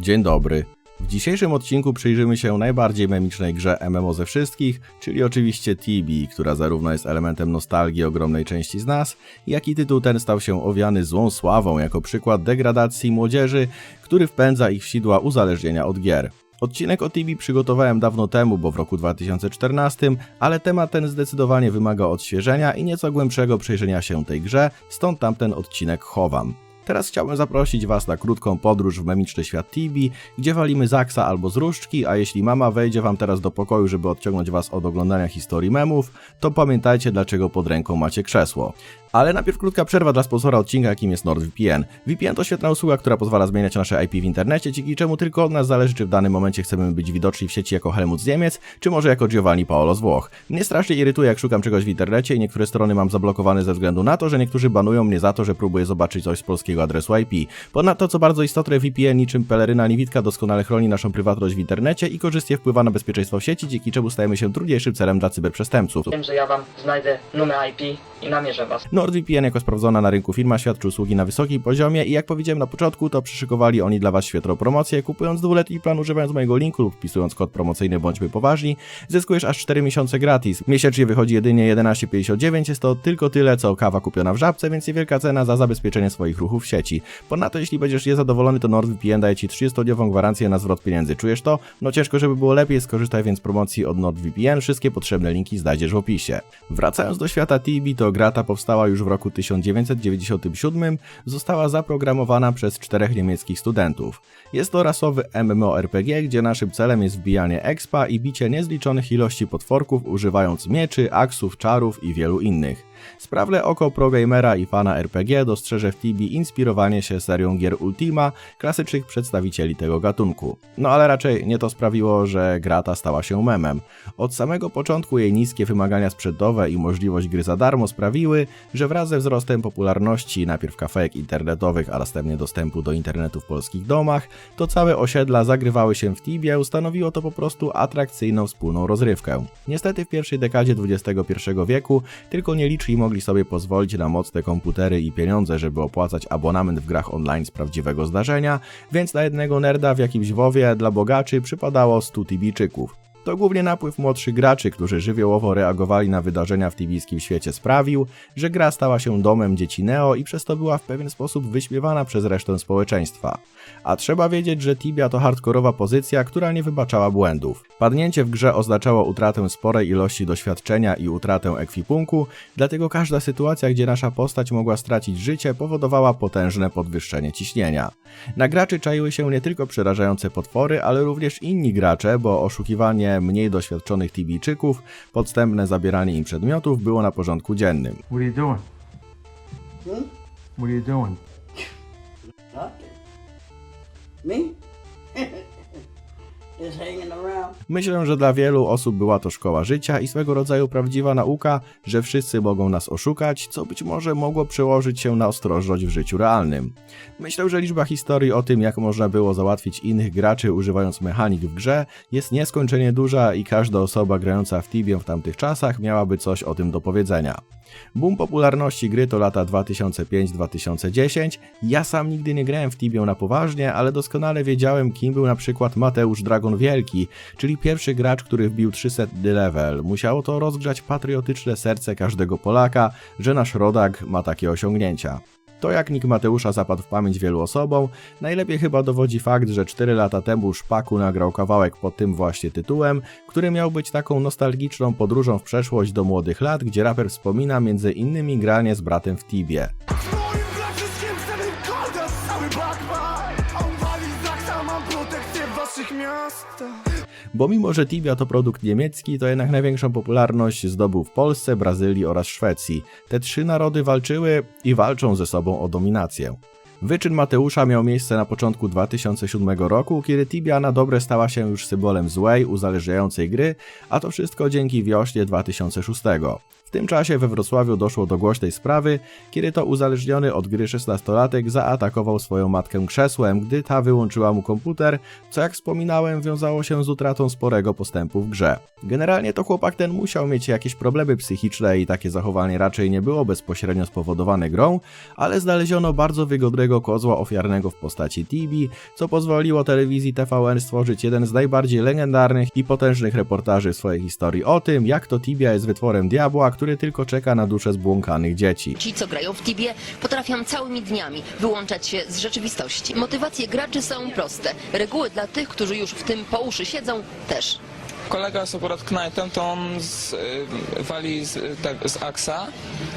Dzień dobry. W dzisiejszym odcinku przyjrzymy się najbardziej memicznej grze MMO ze wszystkich, czyli oczywiście Tibi, która zarówno jest elementem nostalgii ogromnej części z nas, jak i tytuł ten stał się owiany złą sławą jako przykład degradacji młodzieży, który wpędza ich w sidła uzależnienia od gier. Odcinek o Tibi przygotowałem dawno temu, bo w roku 2014, ale temat ten zdecydowanie wymaga odświeżenia i nieco głębszego przejrzenia się tej grze, stąd tamten odcinek chowam. Teraz chciałbym zaprosić Was na krótką podróż w memiczny świat Tibi, gdzie walimy Zaksa albo z różdżki, a jeśli mama wejdzie Wam teraz do pokoju, żeby odciągnąć Was od oglądania historii memów, to pamiętajcie dlaczego pod ręką macie krzesło. Ale najpierw krótka przerwa dla sponsora odcinka, jakim jest NordVPN. VPN to świetna usługa, która pozwala zmieniać nasze IP w internecie, dzięki czemu tylko od nas zależy, czy w danym momencie chcemy być widoczni w sieci jako Helmut z Niemiec, czy może jako Giovanni Paolo z Włoch. Mnie strasznie irytuje, jak szukam czegoś w internecie i niektóre strony mam zablokowane ze względu na to, że niektórzy banują mnie za to, że próbuję zobaczyć coś z polskiego adresu IP. Ponadto, co bardzo istotne, VPN niczym peleryna niewidka doskonale chroni naszą prywatność w internecie i korzystnie wpływa na bezpieczeństwo w sieci, dzięki czemu stajemy się trudniejszym celem dla cyberprzestępców. Wiem, że ja wam znajdę numer IP i namierzę was. NordVPN jako sprawdzona na rynku firma świadczy usługi na wysokim poziomie i jak powiedziałem na początku, to przyszykowali oni dla Was świetną promocję. Kupując dwuletni plan używając mojego linku lub wpisując kod promocyjny Bądźmy Poważni, zyskujesz aż 4 miesiące gratis. Miesięcznie wychodzi jedynie 11,59, jest to tylko tyle co kawa kupiona w żabce, więc niewielka cena za zabezpieczenie swoich ruchów w sieci. Ponadto jeśli będziesz niezadowolony, to NordVPN daje Ci 30-dniową gwarancję na zwrot pieniędzy. Czujesz to? No ciężko, żeby było lepiej, skorzystaj więc z promocji od NordVPN. Wszystkie potrzebne linki znajdziesz w opisie. Wracając do świata Tibi, to gra ta powstała już w roku 1997, została zaprogramowana przez czterech niemieckich studentów. Jest to rasowy MMORPG, gdzie naszym celem jest wbijanie expa i bicie niezliczonych ilości potworków używając mieczy, aksów, czarów i wielu innych. Sprawne oko progamera i fana RPG dostrzeże w Tibi inspirowanie się serią gier Ultima, klasycznych przedstawicieli tego gatunku. No ale raczej nie to sprawiło, że gra ta stała się memem. Od samego początku jej niskie wymagania sprzętowe i możliwość gry za darmo sprawiły, że wraz ze wzrostem popularności najpierw kafejek internetowych, a następnie dostępu do internetu w polskich domach, to całe osiedla zagrywały się w Tibie, stanowiło to po prostu atrakcyjną wspólną rozrywkę. Niestety w pierwszej dekadzie XXI wieku tylko nieliczni mogli sobie pozwolić na mocne komputery i pieniądze, żeby opłacać abonament w grach online z prawdziwego zdarzenia, więc na jednego nerda w jakimś WoWie dla bogaczy przypadało 100 Tibijczyków. To głównie napływ młodszych graczy, którzy żywiołowo reagowali na wydarzenia w tibijskim świecie sprawił, że gra stała się domem dzieci Neo i przez to była w pewien sposób wyśmiewana przez resztę społeczeństwa. A trzeba wiedzieć, że Tibia to hardkorowa pozycja, która nie wybaczała błędów. Padnięcie w grze oznaczało utratę sporej ilości doświadczenia i utratę ekwipunku, dlatego każda sytuacja, gdzie nasza postać mogła stracić życie, powodowała potężne podwyższenie ciśnienia. Na graczy czaiły się nie tylko przerażające potwory, ale również inni gracze, bo oszukiwanie mniej doświadczonych Tibijczyków, podstępne zabieranie im przedmiotów było na porządku dziennym. What are you doing? Hmm? What are you doing? Nothing. Me? Myślę, że dla wielu osób była to szkoła życia i swego rodzaju prawdziwa nauka, że wszyscy mogą nas oszukać, co być może mogło przełożyć się na ostrożność w życiu realnym. Myślę, że liczba historii o tym, jak można było załatwić innych graczy używając mechanik w grze, jest nieskończenie duża i każda osoba grająca w Tibię w tamtych czasach miałaby coś o tym do powiedzenia. Boom popularności gry to lata 2005-2010. Ja sam nigdy nie grałem w Tibię na poważnie, ale doskonale wiedziałem, kim był na przykład Mateusz Dragon Wielki, czyli pierwszy gracz, który wbił 300 level. Musiało to rozgrzać patriotyczne serce każdego Polaka, że nasz rodak ma takie osiągnięcia. To jak nick Mateusza zapadł w pamięć wielu osobom, najlepiej chyba dowodzi fakt, że 4 lata temu Szpaku nagrał kawałek pod tym właśnie tytułem, który miał być taką nostalgiczną podróżą w przeszłość do młodych lat, gdzie raper wspomina między innymi granie z bratem w Tibie. Bo mimo, że Tibia to produkt niemiecki, to jednak największą popularność zdobył w Polsce, Brazylii oraz Szwecji. Te trzy narody walczyły i walczą ze sobą o dominację. Wyczyn Mateusza miał miejsce na początku 2007 roku, kiedy Tibia na dobre stała się już symbolem złej, uzależniającej gry, a to wszystko dzięki wiośnie 2006. W tym czasie we Wrocławiu doszło do głośnej sprawy, kiedy to uzależniony od gry 16-latek zaatakował swoją matkę krzesłem, gdy ta wyłączyła mu komputer, co jak wspominałem wiązało się z utratą sporego postępu w grze. Generalnie to chłopak ten musiał mieć jakieś problemy psychiczne i takie zachowanie raczej nie było bezpośrednio spowodowane grą, ale znaleziono bardzo wygodnego kozła ofiarnego w postaci Tibi, co pozwoliło telewizji TVN stworzyć jeden z najbardziej legendarnych i potężnych reportaży w swojej historii o tym, jak to Tibia jest wytworem diabła, który tylko czeka na duszę zbłąkanych dzieci. Ci, co grają w Tibie, potrafią całymi dniami wyłączać się z rzeczywistości. Motywacje graczy są proste. Reguły dla tych, którzy już w tym po uszy siedzą, też. Kolega jest akurat knajtem, to on z, y, wali z, y, tak, z Axa,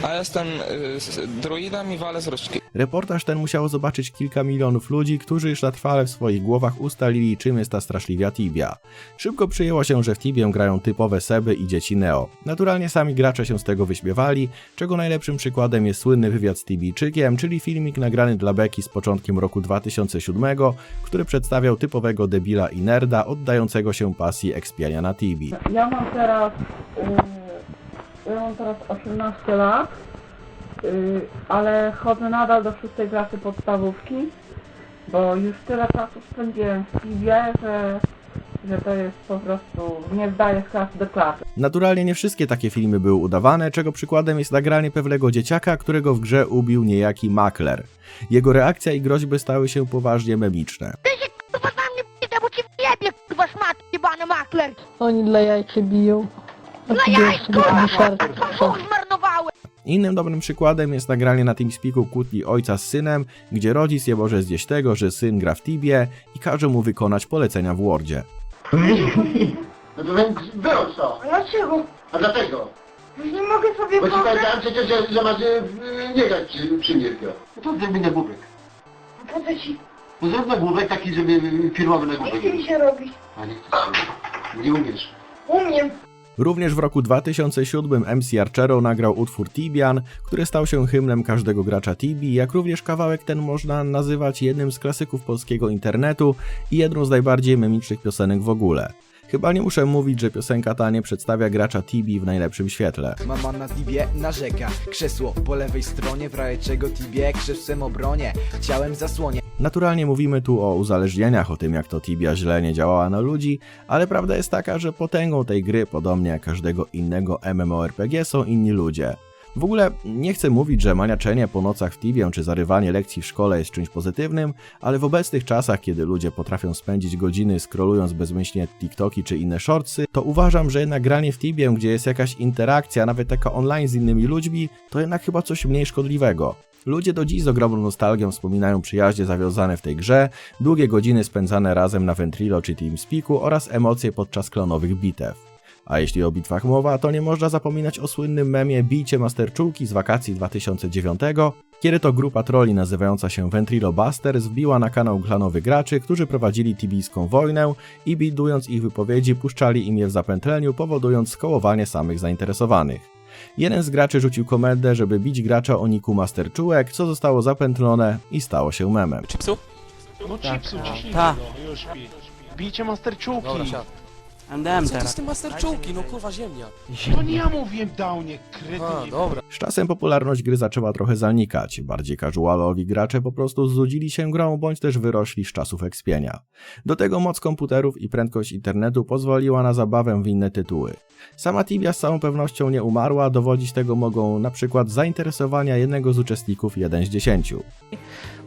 a ja jestem y, z druidem i walę z różdżki. Reportaż ten musiało zobaczyć kilka milionów ludzi, którzy już na trwale w swoich głowach ustalili, czym jest ta straszliwia Tibia. Szybko przyjęło się, że w Tibię grają typowe Seby i dzieci Neo. Naturalnie sami gracze się z tego wyśmiewali, czego najlepszym przykładem jest słynny wywiad z Tibijczykiem, czyli filmik nagrany dla Beki z początkiem roku 2007, który przedstawiał typowego debila i nerda oddającego się pasji ekspiania na Tibi. Ja mam teraz, y, ja mam teraz 18 lat, ale chodzę nadal do szóstej klasy podstawówki, bo już tyle czasu spędziłem w Piwie, że, że to jest po prostu, nie zdaję z klasy do klasy. Naturalnie nie wszystkie takie filmy były udawane, czego przykładem jest nagranie pewnego dzieciaka, którego w grze ubił niejaki makler. Jego reakcja i groźby stały się poważnie memiczne. Kurwa na mnie przyjdę, bo cię wjebie, kurwa szmat, jebany makler! Oni dla jaj się biją. A No ty ja, bierzesz sobie kurwa, kurwa! Innym dobrym przykładem jest nagranie na TeamSpeaku kłótni ojca z synem, gdzie rodzic je może zjeść tego, że syn gra w Tibie i każe mu wykonać polecenia w Wordzie. No to ten to. A dlaczego? A dlatego? Nie mogę sobie Bo ci powiedziałem przecież, że, że masz y, nie grać przy, przy mnie. No to zrobi nagłówek. Po co ci? No zrób nagłówek taki, żeby y, firmowy Nie nagłówek. chce mi się robić. A nie chcesz się. Nie umiesz. Umiem. Również w roku 2007 MC Archero nagrał utwór Tibian, który stał się hymnem każdego gracza Tibi, jak również kawałek ten można nazywać jednym z klasyków polskiego internetu i jedną z najbardziej memicznych piosenek w ogóle. Chyba nie muszę mówić, że piosenka ta nie przedstawia gracza Tibi w najlepszym świetle. Mama na tibie narzeka Krzesło po lewej stronie W razie czego tibie krzesłem obronię zasłonie Naturalnie mówimy tu o uzależnieniach, o tym jak to Tibia źle nie działała na ludzi, ale prawda jest taka, że potęgą tej gry, podobnie jak każdego innego MMORPG, są inni ludzie. W ogóle nie chcę mówić, że maniaczenie po nocach w Tibię czy zarywanie lekcji w szkole jest czymś pozytywnym, ale w obecnych czasach, kiedy ludzie potrafią spędzić godziny scrollując bezmyślnie TikToki czy inne shortsy, to uważam, że jednak granie w Tibię, gdzie jest jakaś interakcja, nawet taka online z innymi ludźmi, to jednak chyba coś mniej szkodliwego. Ludzie do dziś z ogromną nostalgią wspominają przyjaźnie zawiązane w tej grze, długie godziny spędzane razem na Ventrilo czy TeamSpeaku oraz emocje podczas klonowych bitew. A jeśli o bitwach mowa, to nie można zapominać o słynnym memie Bijcie Masterczułki z wakacji 2009, kiedy to grupa troli nazywająca się Ventrilo Busters wbiła na kanał klanowy graczy, którzy prowadzili tibijską wojnę i bidując ich wypowiedzi puszczali im je w zapętleniu, powodując skołowanie samych zainteresowanych. Jeden z graczy rzucił komendę, żeby bić gracza o niku Masterczułek, co zostało zapętlone i stało się memem. Chipsu? No chipsu, ciśnij Ta. go, już pi. Bijcie masterczułki. MDM Co to z tym master czołki? No kurwa ziemnia. To nie ja mówiłem downie, krytynie. dobra. Z czasem popularność gry zaczęła trochę zanikać. Bardziej casualowi gracze po prostu znudzili się grą, bądź też wyrośli z czasów ekspienia. Do tego moc komputerów i prędkość internetu pozwoliła na zabawę w inne tytuły. Sama Tibia z całą pewnością nie umarła, dowodzić tego mogą na przykład zainteresowania jednego z uczestników 1 z 10.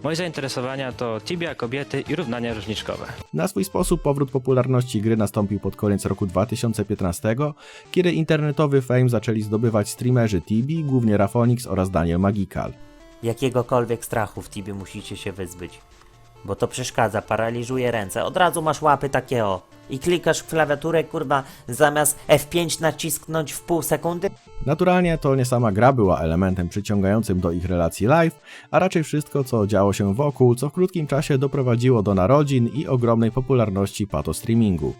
Moje zainteresowania to tibia, kobiety i równania różniczkowe. Na swój sposób powrót popularności gry nastąpił pod koniec roku 2015, kiedy internetowy fame zaczęli zdobywać streamerzy Tibi, głównie Rafonix oraz Daniel Magical. Jakiegokolwiek strachu w tibie musicie się wyzbyć. Bo to przeszkadza, paraliżuje ręce. Od razu masz łapy takie o. I klikasz w klawiaturę, kurwa, zamiast F5 nacisknąć w pół sekundy. Naturalnie to nie sama gra była elementem przyciągającym do ich relacji live, a raczej wszystko, co działo się wokół, co w krótkim czasie doprowadziło do narodzin i ogromnej popularności pato streamingu.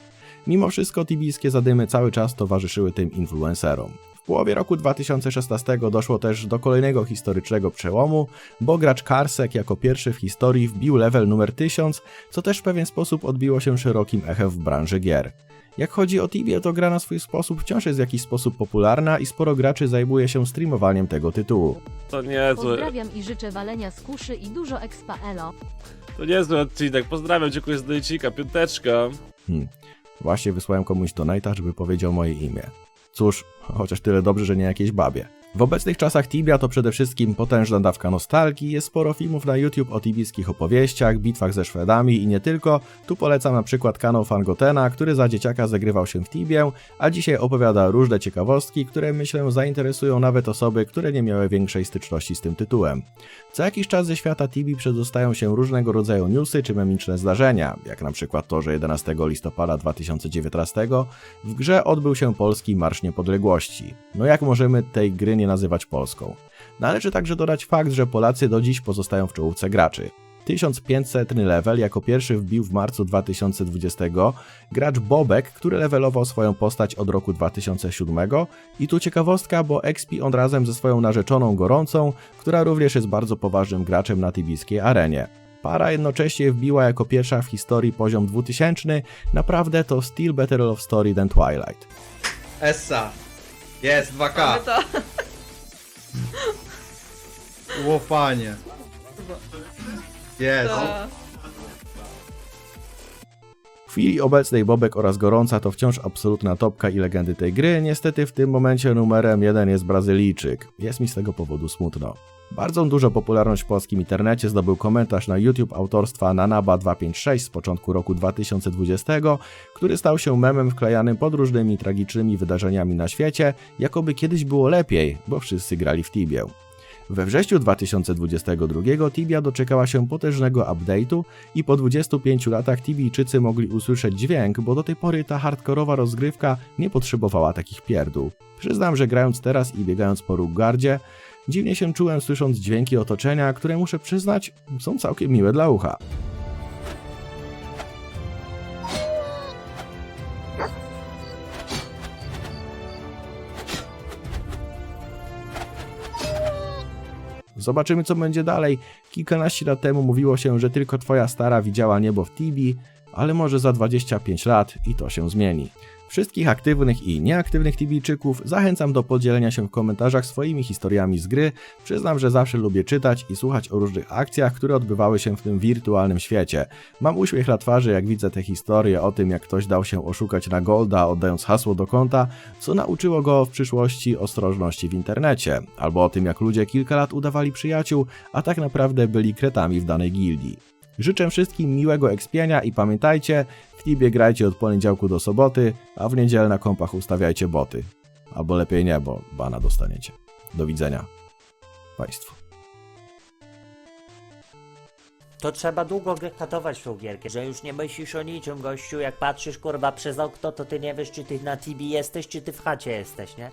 Mimo wszystko tibijskie zadymy cały czas towarzyszyły tym influencerom. W połowie roku 2016 doszło też do kolejnego historycznego przełomu, bo gracz Karsek jako pierwszy w historii wbił level numer 1000, co też w pewien sposób odbiło się szerokim echem w branży gier. Jak chodzi o Tibie, to gra na swój sposób wciąż jest w jakiś sposób popularna i sporo graczy zajmuje się streamowaniem tego tytułu. To niezły, Pozdrawiam i życzę walenia z kuszy i dużo expa elo. to niezły odcinek. Pozdrawiam, dziękuję za dojcika, piąteczka. Hmm. Właśnie wysłałem komuś donate'a, żeby powiedział moje imię. Cóż, chociaż tyle dobrze, że nie jakieś babie. W obecnych czasach Tibia to przede wszystkim potężna dawka nostalgii, jest sporo filmów na YouTube o tibiskich opowieściach, bitwach ze Szwedami i nie tylko. Tu polecam na przykład kanał Fangotena, który za dzieciaka zagrywał się w Tibię, a dzisiaj opowiada różne ciekawostki, które myślę zainteresują nawet osoby, które nie miały większej styczności z tym tytułem. Co jakiś czas ze świata Tibi przedostają się różnego rodzaju newsy czy memiczne zdarzenia, jak na przykład to, że 11 listopada 2019 w grze odbył się polski Marsz Niepodległości. No jak możemy tej gry nie nazywać Polską? Należy także dodać fakt, że Polacy do dziś pozostają w czołówce graczy. 1500 level jako pierwszy wbił w marcu 2020 gracz Bobek, który levelował swoją postać od roku 2007 i tu ciekawostka, bo expi on razem ze swoją narzeczoną Gorącą, która również jest bardzo poważnym graczem na tibijskiej arenie. Para jednocześnie wbiła jako pierwsza w historii poziom 2000, naprawdę to still better love story than Twilight. Essa. Jest, 2K. Łopanie. Jest. W chwili obecnej Bobek oraz Gorąca to wciąż absolutna topka i legendy tej gry, niestety w tym momencie numerem jeden jest Brazylijczyk. Jest mi z tego powodu smutno. Bardzo dużo popularność w polskim internecie zdobył komentarz na YouTube autorstwa Nanaba256 z początku roku 2020, który stał się memem wklejanym pod różnymi tragicznymi wydarzeniami na świecie, jakoby kiedyś było lepiej, bo wszyscy grali w Tibię. We wrześniu 2022 Tibia doczekała się potężnego update'u i po 25 latach Tibijczycy mogli usłyszeć dźwięk, bo do tej pory ta hardkorowa rozgrywka nie potrzebowała takich pierdół. Przyznam, że grając teraz i biegając po Ruggardzie, dziwnie się czułem słysząc dźwięki otoczenia, które muszę przyznać są całkiem miłe dla ucha. Zobaczymy, co będzie dalej. Kilkanaście lat temu mówiło się, że tylko twoja stara widziała niebo w Tibi, ale może za 25 lat i to się zmieni. Wszystkich aktywnych i nieaktywnych Tibijczyków zachęcam do podzielenia się w komentarzach swoimi historiami z gry. Przyznam, że zawsze lubię czytać i słuchać o różnych akcjach, które odbywały się w tym wirtualnym świecie. Mam uśmiech na twarzy, jak widzę te historie o tym, jak ktoś dał się oszukać na Golda, oddając hasło do konta, co nauczyło go w przyszłości ostrożności w internecie, albo o tym, jak ludzie kilka lat udawali przyjaciół, a tak naprawdę byli kretami w danej gildii. Życzę wszystkim miłego ekspienia i pamiętajcie, w Tibie grajcie od poniedziałku do soboty, a w niedzielę na kompach ustawiajcie boty. Albo lepiej nie, bo bana dostaniecie. Do widzenia. Państwu. To trzeba długo katować tą gierkę, że już nie myślisz o niczym, gościu. Jak patrzysz kurwa przez okno, to ty nie wiesz, czy ty na TV jesteś, czy ty w chacie jesteś, nie?